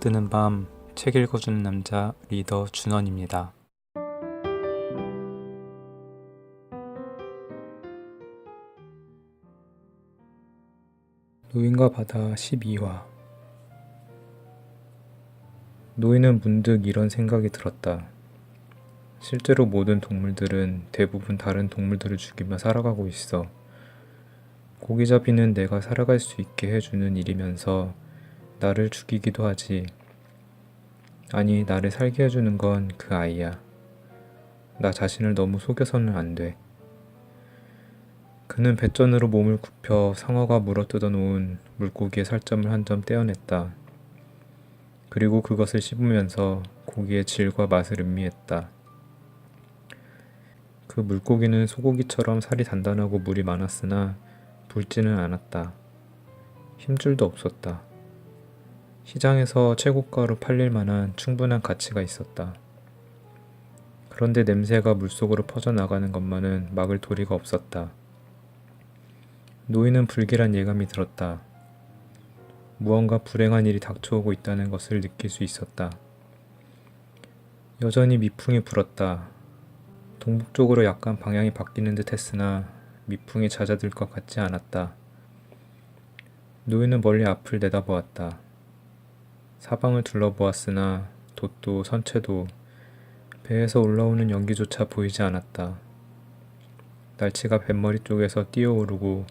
뜨는 밤 책 읽어주는 남자 리더 준원입니다. 노인과 바다 12화 노인은 문득 이런 생각이 들었다. 실제로 모든 동물들은 대부분 다른 동물들을 죽이며 살아가고 있어. 고기 잡이는 내가 살아갈 수 있게 해주는 일이면서 나를 죽이기도 하지. 아니, 나를 살게 해주는 건 그 아이야. 나 자신을 너무 속여서는 안 돼. 그는 배전으로 몸을 굽혀 상어가 물어뜯어 놓은 물고기의 살점을 한 점 떼어냈다. 그리고 그것을 씹으면서 고기의 질과 맛을 음미했다. 그 물고기는 소고기처럼 살이 단단하고 물이 많았으나 붉지는 않았다. 힘줄도 없었다. 시장에서 최고가로 팔릴 만한 충분한 가치가 있었다. 그런데 냄새가 물속으로 퍼져나가는 것만은 막을 도리가 없었다. 노인은 불길한 예감이 들었다. 무언가 불행한 일이 닥쳐오고 있다는 것을 느낄 수 있었다. 여전히 미풍이 불었다. 동북쪽으로 약간 방향이 바뀌는 듯 했으나 미풍이 잦아들 것 같지 않았다. 노인은 멀리 앞을 내다보았다. 사방을 둘러보았으나 돛도 선체도 배에서 올라오는 연기조차 보이지 않았다. 날치가 뱃머리 쪽에서 뛰어오르고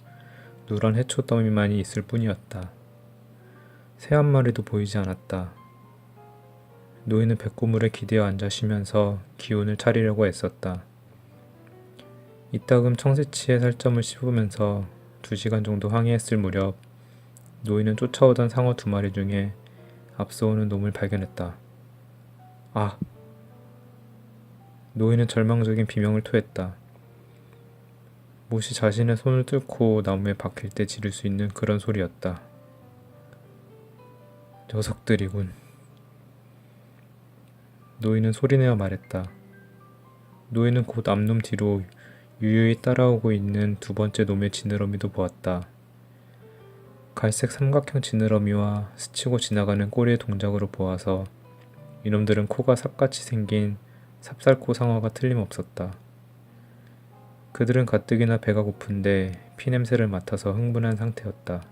누런 해초 더미만이 있을 뿐이었다. 새 한 마리도 보이지 않았다. 노인은 백고물에 기대어 앉아 쉬면서 기운을 차리려고 애썼다. 이따금 청새치의 살점을 씹으면서 두 시간 정도 항해했을 무렵 노인은 쫓아오던 상어 두 마리 중에 앞서오는 놈을 발견했다. 아! 노인은 절망적인 비명을 토했다. 못이 자신의 손을 뚫고 나무에 박힐 때 지를 수 있는 그런 소리였다. 녀석들이군. 노인은 소리내어 말했다. 노인은 곧 앞놈 뒤로 유유히 따라오고 있는 두 번째 놈의 지느러미도 보았다. 갈색 삼각형 지느러미와 스치고 지나가는 꼬리의 동작으로 보아서 이놈들은 코가 삽같이 생긴 삽살코 상어가 틀림없었다. 그들은 가뜩이나 배가 고픈데 피냄새를 맡아서 흥분한 상태였다.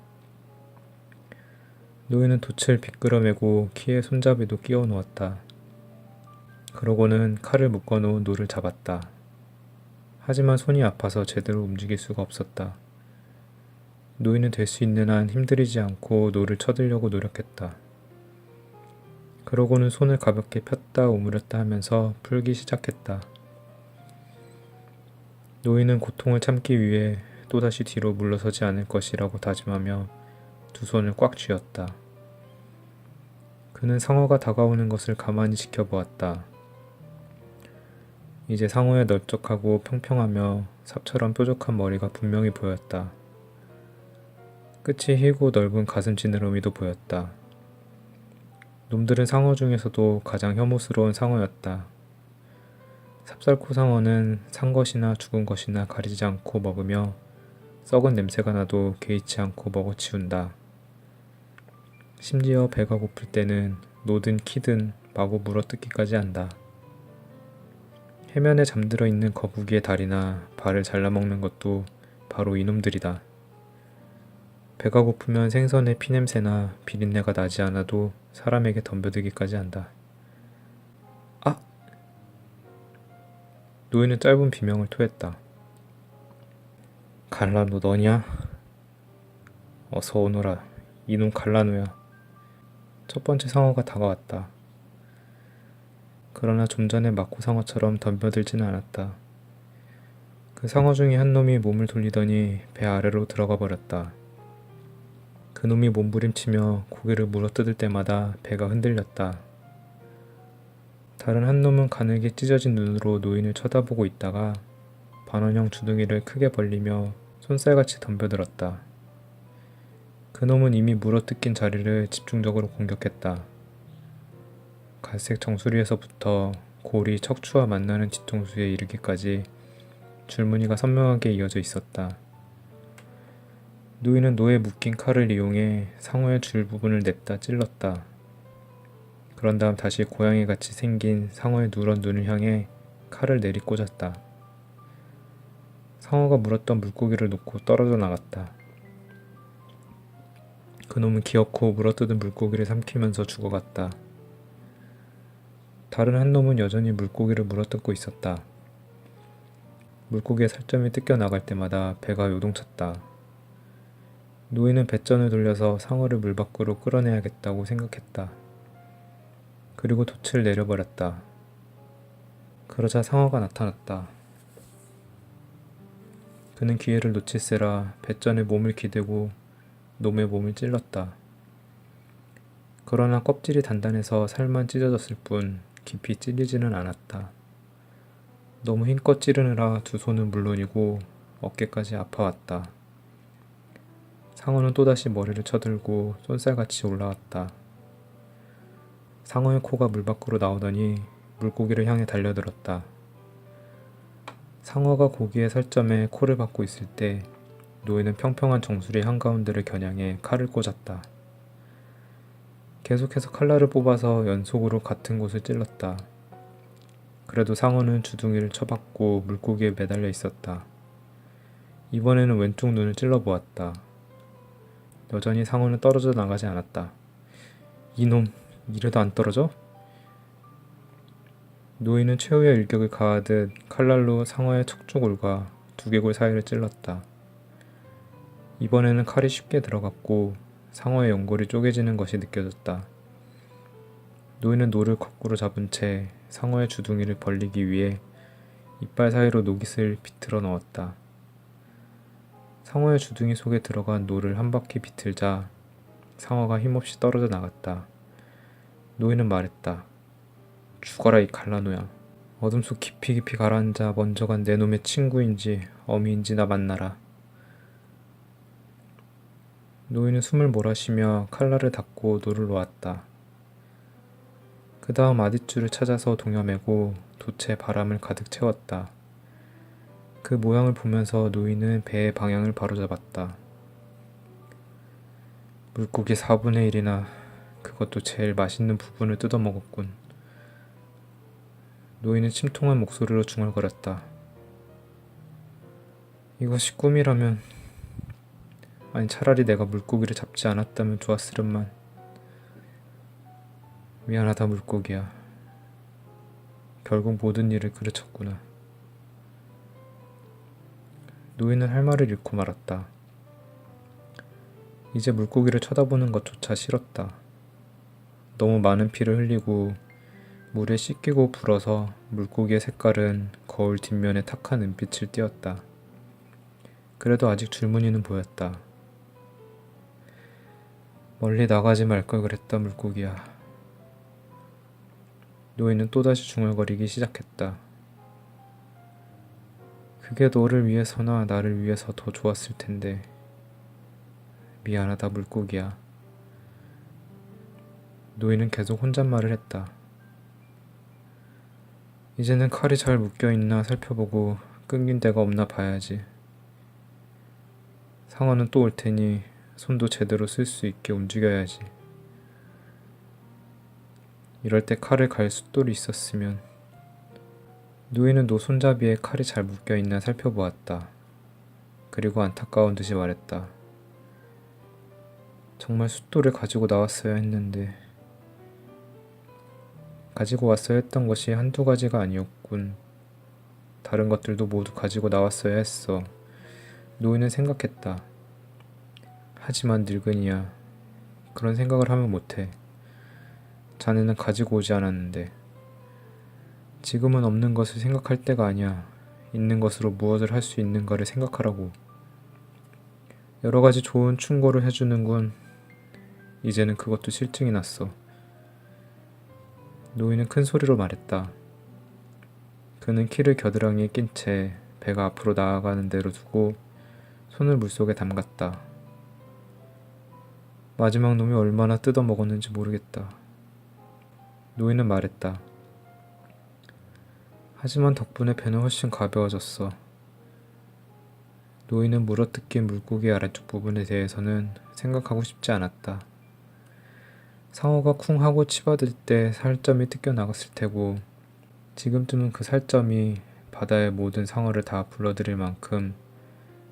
노인은 돛을 비끄러매고 키에 손잡이도 끼워 놓았다. 그러고는 칼을 묶어 놓은 노를 잡았다. 하지만 손이 아파서 제대로 움직일 수가 없었다. 노인은 될 수 있는 한 힘들이지 않고 노를 쳐들려고 노력했다. 그러고는 손을 가볍게 폈다 오므렸다 하면서 풀기 시작했다. 노인은 고통을 참기 위해 또다시 뒤로 물러서지 않을 것이라고 다짐하며 두 손을 꽉 쥐었다. 그는 상어가 다가오는 것을 가만히 지켜보았다. 이제 상어의 넓적하고 평평하며 삽처럼 뾰족한 머리가 분명히 보였다. 끝이 희고 넓은 가슴 지느러미도 보였다. 놈들은 상어 중에서도 가장 혐오스러운 상어였다. 삽살코 상어는 산 것이나 죽은 것이나 가리지 않고 먹으며 썩은 냄새가 나도 개의치 않고 먹어치운다. 심지어 배가 고플 때는 노든 키든 마구 물어뜯기까지 한다. 해면에 잠들어 있는 거북이의 다리나 발을 잘라먹는 것도 바로 이놈들이다. 배가 고프면 생선의 피냄새나 비린내가 나지 않아도 사람에게 덤벼들기까지 한다. 아! 노인은 짧은 비명을 토했다. 갈라노 너냐? 어서 오너라. 이놈 갈라노야. 첫 번째 상어가 다가왔다. 그러나 좀 전에 마코 상어처럼 덤벼들지는 않았다. 그 상어 중에 한 놈이 몸을 돌리더니 배 아래로 들어가 버렸다. 그놈이 몸부림치며 고개를 물어뜯을 때마다 배가 흔들렸다. 다른 한 놈은 가늘게 찢어진 눈으로 노인을 쳐다보고 있다가 반원형 주둥이를 크게 벌리며 손살같이 덤벼들었다. 그놈은 이미 물어뜯긴 자리를 집중적으로 공격했다. 갈색 정수리에서부터 골이 척추와 만나는 뒤통수에 이르기까지 줄무늬가 선명하게 이어져 있었다. 노인은 노에 묶인 칼을 이용해 상어의 줄 부분을 냅다 찔렀다. 그런 다음 다시 고양이 같이 생긴 상어의 누런 눈을 향해 칼을 내리꽂았다. 상어가 물었던 물고기를 놓고 떨어져 나갔다. 그놈은 기어코 물어뜯은 물고기를 삼키면서 죽어갔다. 다른 한 놈은 여전히 물고기를 물어뜯고 있었다. 물고기의 살점이 뜯겨 나갈 때마다 배가 요동쳤다. 노인은 배전을 돌려서 상어를 물 밖으로 끌어내야겠다고 생각했다. 그리고 돛을 내려버렸다. 그러자 상어가 나타났다. 그는 기회를 놓칠세라 배전에 몸을 기대고 놈의 몸을 찔렀다. 그러나 껍질이 단단해서 살만 찢어졌을 뿐 깊이 찔리지는 않았다. 너무 힘껏 찌르느라 두 손은 물론이고 어깨까지 아파왔다. 상어는 또다시 머리를 쳐들고 쏜살같이 올라왔다. 상어의 코가 물 밖으로 나오더니 물고기를 향해 달려들었다. 상어가 고기의 살점에 코를 박고 있을 때 노인은 평평한 정수리 한가운데를 겨냥해 칼을 꽂았다. 계속해서 칼날을 뽑아서 연속으로 같은 곳을 찔렀다. 그래도 상어는 주둥이를 쳐박고 물고기에 매달려 있었다. 이번에는 왼쪽 눈을 찔러 보았다. 여전히 상어는 떨어져 나가지 않았다. 이놈, 이래도 안 떨어져? 노인은 최후의 일격을 가하듯 칼날로 상어의 척추골과 두개골 사이를 찔렀다. 이번에는 칼이 쉽게 들어갔고 상어의 연골이 쪼개지는 것이 느껴졌다. 노인은 노를 거꾸로 잡은 채 상어의 주둥이를 벌리기 위해 이빨 사이로 노깃을 비틀어 넣었다. 상어의 주둥이 속에 들어간 노를 한 바퀴 비틀자 상어가 힘없이 떨어져 나갔다. 노인은 말했다. 죽어라 이 갈라노야. 어둠 속 깊이 깊이 가라앉아 먼저 간 내 놈의 친구인지 어미인지 나 만나라. 노인은 숨을 몰아쉬며 칼날을 닫고 노를 놓았다. 그 다음 아랫줄을 찾아서 동여매고 돛에 바람을 가득 채웠다. 그 모양을 보면서 노인은 배의 방향을 바로잡았다. 물고기 4분의 1이나 그것도 제일 맛있는 부분을 뜯어먹었군. 노인은 침통한 목소리로 중얼거렸다. 이것이 꿈이라면 아니 차라리 내가 물고기를 잡지 않았다면 좋았으련만 미안하다 물고기야 결국 모든 일을 그르쳤구나 노인은 할 말을 잃고 말았다 이제 물고기를 쳐다보는 것조차 싫었다 너무 많은 피를 흘리고 물에 씻기고 불어서 물고기의 색깔은 거울 뒷면에 탁한 은빛을 띄었다. 그래도 아직 줄무늬는 보였다. 멀리 나가지 말 걸 그랬다 물고기야. 노인은 또다시 중얼거리기 시작했다. 그게 너를 위해서나 나를 위해서 더 좋았을 텐데. 미안하다 물고기야. 노인은 계속 혼잣말을 했다. 이제는 칼이 잘 묶여 있나 살펴보고 끊긴 데가 없나 봐야지. 상어는 또 올 테니 손도 제대로 쓸 수 있게 움직여야지. 이럴 때 칼을 갈 숫돌이 있었으면 노인은 노 손잡이에 칼이 잘 묶여 있나 살펴보았다. 그리고 안타까운 듯이 말했다. 정말 숫돌을 가지고 나왔어야 했는데 가지고 왔어야 했던 것이 한두 가지가 아니었군. 다른 것들도 모두 가지고 나왔어야 했어. 노인은 생각했다. 하지만 늙은이야. 그런 생각을 하면 못해. 자네는 가지고 오지 않았는데. 지금은 없는 것을 생각할 때가 아니야. 있는 것으로 무엇을 할 수 있는가를 생각하라고. 여러 가지 좋은 충고를 해주는군. 이제는 그것도 실증이 났어. 노인은 큰 소리로 말했다. 그는 키를 겨드랑이에 낀 채 배가 앞으로 나아가는 대로 두고 손을 물속에 담갔다. 마지막 놈이 얼마나 뜯어 먹었는지 모르겠다. 노인은 말했다. 하지만 덕분에 배는 훨씬 가벼워졌어. 노인은 물어뜯긴 물고기 아래쪽 부분에 대해서는 생각하고 싶지 않았다. 상어가 쿵 하고 치받을 때 살점이 뜯겨 나갔을 테고 지금쯤은 그 살점이 바다의 모든 상어를 다 불러들일 만큼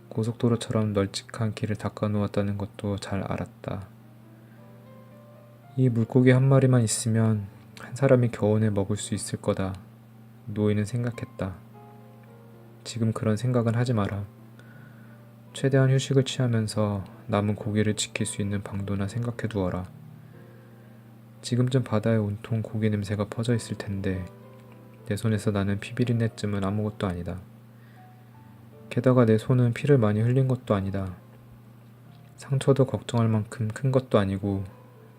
고속도로처럼 널찍한 길을 닦아놓았다는 것도 잘 알았다. 이 물고기 한 마리만 있으면 한 사람이 겨우내 먹을 수 있을 거다. 노인은 생각했다. 지금 그런 생각은 하지 마라. 최대한 휴식을 취하면서 남은 고기를 지킬 수 있는 방도나 생각해 두어라. 지금쯤 바다에 온통 고기 냄새가 퍼져 있을 텐데 내 손에서 나는 피비린내쯤은 아무것도 아니다. 게다가 내 손은 피를 많이 흘린 것도 아니다. 상처도 걱정할 만큼 큰 것도 아니고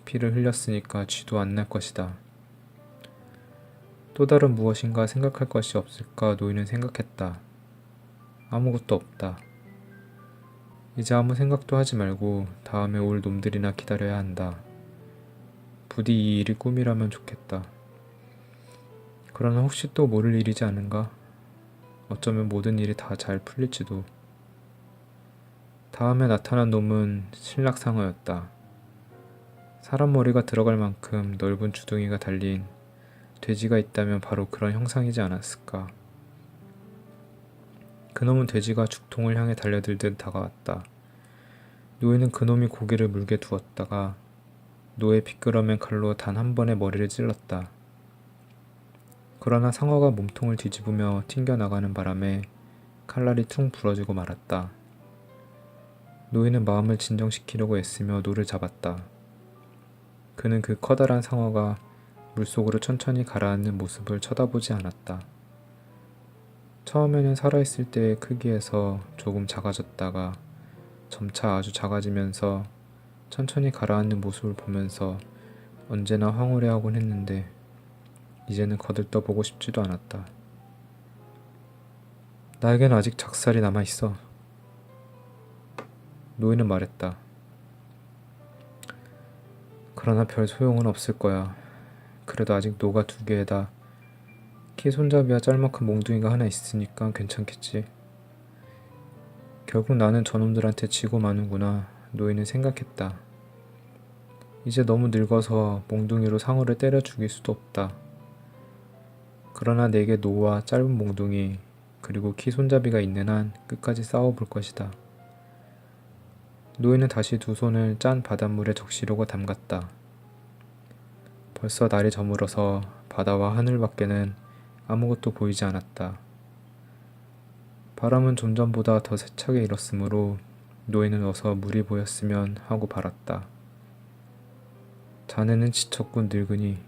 피를 흘렸으니까 쥐도 안 날 것이다. 또 다른 무엇인가 생각할 것이 없을까 노인은 생각했다. 아무것도 없다. 이제 아무 생각도 하지 말고 다음에 올 놈들이나 기다려야 한다. 부디 이 일이 꿈이라면 좋겠다. 그러나 혹시 또 모를 일이지 않은가? 어쩌면 모든 일이 다 잘 풀릴지도. 다음에 나타난 놈은 신락상어였다. 사람 머리가 들어갈 만큼 넓은 주둥이가 달린 돼지가 있다면 바로 그런 형상이지 않았을까. 그놈은 돼지가 죽통을 향해 달려들듯 다가왔다. 노예는 그놈이 고기를 물게 두었다가 노예 비끄러맨 칼로 단 한 번의 머리를 찔렀다. 그러나 상어가 몸통을 뒤집으며 튕겨나가는 바람에 칼날이 퉁 부러지고 말았다. 노인은 마음을 진정시키려고 애쓰며 노를 잡았다. 그는 그 커다란 상어가 물속으로 천천히 가라앉는 모습을 쳐다보지 않았다. 처음에는 살아있을 때의 크기에서 조금 작아졌다가 점차 아주 작아지면서 천천히 가라앉는 모습을 보면서 언제나 황홀해하곤 했는데 이제는 거들떠 보고 싶지도 않았다. 나에겐 아직 작살이 남아 있어. 노인은 말했다. 그러나 별 소용은 없을 거야. 그래도 아직 노가 두 개에다 키 손잡이와 짤막한 몽둥이가 하나 있으니까 괜찮겠지. 결국 나는 저놈들한테 지고 마는구나. 노인은 생각했다. 이제 너무 늙어서 몽둥이로 상어를 때려 죽일 수도 없다. 그러나 내게 노와 짧은 몽둥이 그리고 키 손잡이가 있는 한 끝까지 싸워볼 것이다. 노인은 다시 두 손을 짠 바닷물에 적시려고 담갔다. 벌써 날이 저물어서 바다와 하늘 밖에는 아무것도 보이지 않았다. 바람은 좀 전보다 더 세차게 일었으므로 노인은 어서 물이 보였으면 하고 바랐다. 자네는 지쳤군 늙으니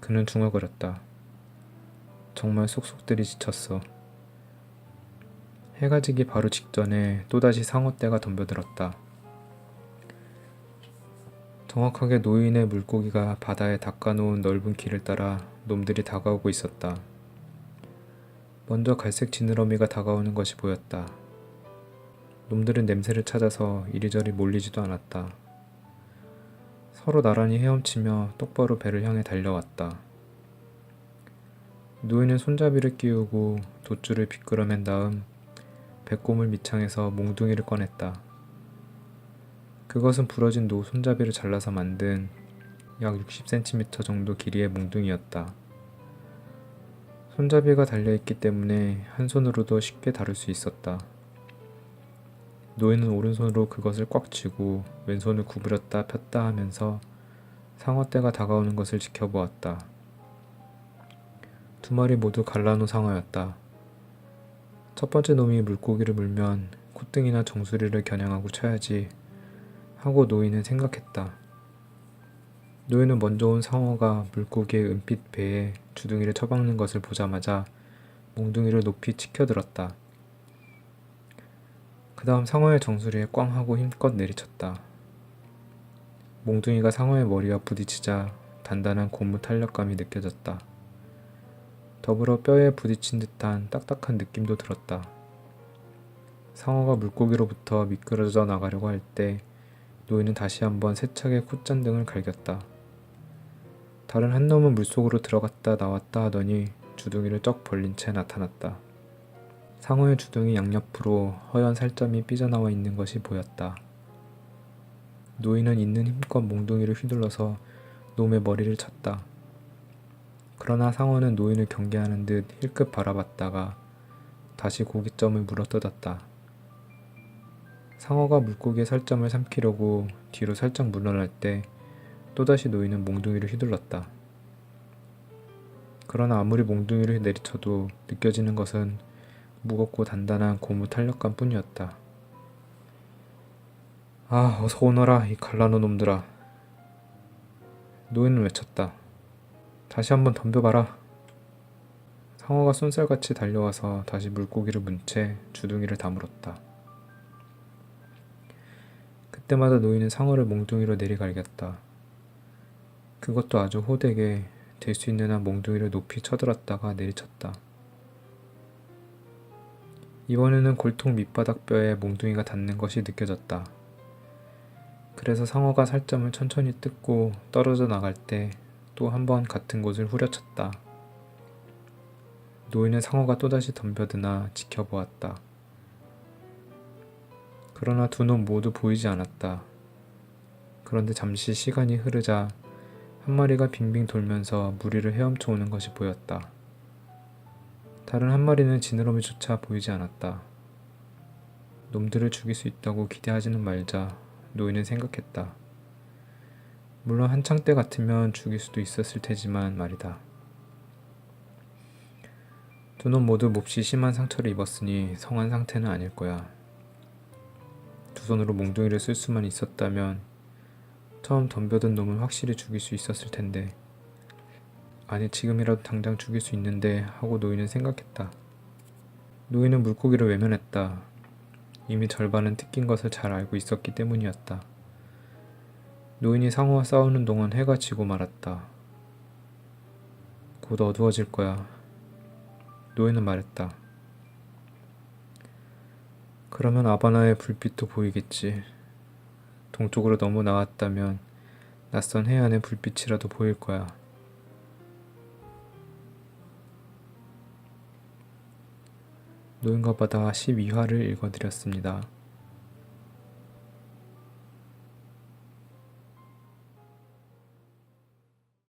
그는 중얼거렸다. 정말 쏙쏙들이 지쳤어. 해가 지기 바로 직전에 또다시 상어떼가 덤벼들었다. 정확하게 노인의 물고기가 바다에 닦아놓은 넓은 길을 따라 놈들이 다가오고 있었다. 먼저 갈색 지느러미가 다가오는 것이 보였다. 놈들은 냄새를 찾아서 이리저리 몰리지도 않았다. 서로 나란히 헤엄치며 똑바로 배를 향해 달려왔다. 노인은 손잡이를 끼우고 돛줄을 비끄러맨 다음 배꼽을 밑창에서 몽둥이를 꺼냈다. 그것은 부러진 노 손잡이를 잘라서 만든 약 60cm 정도 길이의 몽둥이였다. 손잡이가 달려있기 때문에 한 손으로도 쉽게 다룰 수 있었다. 노인은 오른손으로 그것을 꽉 쥐고 왼손을 구부렸다 폈다 하면서 상어 떼가 다가오는 것을 지켜보았다. 두 마리 모두 갈라노 상어였다. 첫 번째 놈이 물고기를 물면 콧등이나 정수리를 겨냥하고 쳐야지 하고 노인은 생각했다. 노인은 먼저 온 상어가 물고기의 은빛 배에 주둥이를 처박는 것을 보자마자 몽둥이를 높이 치켜들었다. 그 다음 상어의 정수리에 꽝 하고 힘껏 내리쳤다. 몽둥이가 상어의 머리와 부딪히자 단단한 고무 탄력감이 느껴졌다. 더불어 뼈에 부딪힌 듯한 딱딱한 느낌도 들었다. 상어가 물고기로부터 미끄러져 나가려고 할 때 노인은 다시 한번 세차게 콧잔 등을 갈겼다. 다른 한 놈은 물속으로 들어갔다 나왔다 하더니 주둥이를 쩍 벌린 채 나타났다. 상어의 주둥이 양옆으로 허연 살점이 삐져나와 있는 것이 보였다. 노인은 있는 힘껏 몽둥이를 휘둘러서 놈의 머리를 쳤다. 그러나 상어는 노인을 경계하는 듯 힐끗 바라봤다가 다시 고깃점을 물어뜯었다. 상어가 물고기의 살점을 삼키려고 뒤로 살짝 물러날 때 또다시 노인은 몽둥이를 휘둘렀다. 그러나 아무리 몽둥이를 내리쳐도 느껴지는 것은 무겁고 단단한 고무 탄력감 뿐이었다. 아, 어서 오너라, 이 갈라놓은 놈들아. 노인은 외쳤다. 다시 한번 덤벼봐라. 상어가 쏜살같이 달려와서 다시 물고기를 문 채 주둥이를 다물었다. 그때마다 노인은 상어를 몽둥이로 내리갈겼다. 그것도 아주 호되게 될 수 있는 한 몽둥이를 높이 쳐들었다가 내리쳤다. 이번에는 골통 밑바닥 뼈에 몽둥이가 닿는 것이 느껴졌다. 그래서 상어가 살점을 천천히 뜯고 떨어져 나갈 때 또 한 번 같은 곳을 후려쳤다. 노인은 상어가 또다시 덤벼드나 지켜보았다. 그러나 두놈 모두 보이지 않았다. 그런데 잠시 시간이 흐르자 한 마리가 빙빙 돌면서 무리를 헤엄쳐 오는 것이 보였다. 다른 한 마리는 지느러미조차 보이지 않았다. 놈들을 죽일 수 있다고 기대하지는 말자 노인은 생각했다. 물론 한창 때 같으면 죽일 수도 있었을 테지만 말이다. 두 놈 모두 몹시 심한 상처를 입었으니 성한 상태는 아닐 거야. 두 손으로 몽둥이를 쓸 수만 있었다면 처음 덤벼든 놈은 확실히 죽일 수 있었을 텐데 아니 지금이라도 당장 죽일 수 있는데 하고 노인은 생각했다. 노인은 물고기를 외면했다. 이미 절반은 뜯긴 것을 잘 알고 있었기 때문이었다. 노인이 상어와 싸우는 동안 해가 지고 말았다. 곧 어두워질 거야. 노인은 말했다. 그러면 아바나의 불빛도 보이겠지. 동쪽으로 너무 나왔다면 낯선 해안의 불빛이라도 보일 거야. 노인과 바다 12화를 읽어드렸습니다.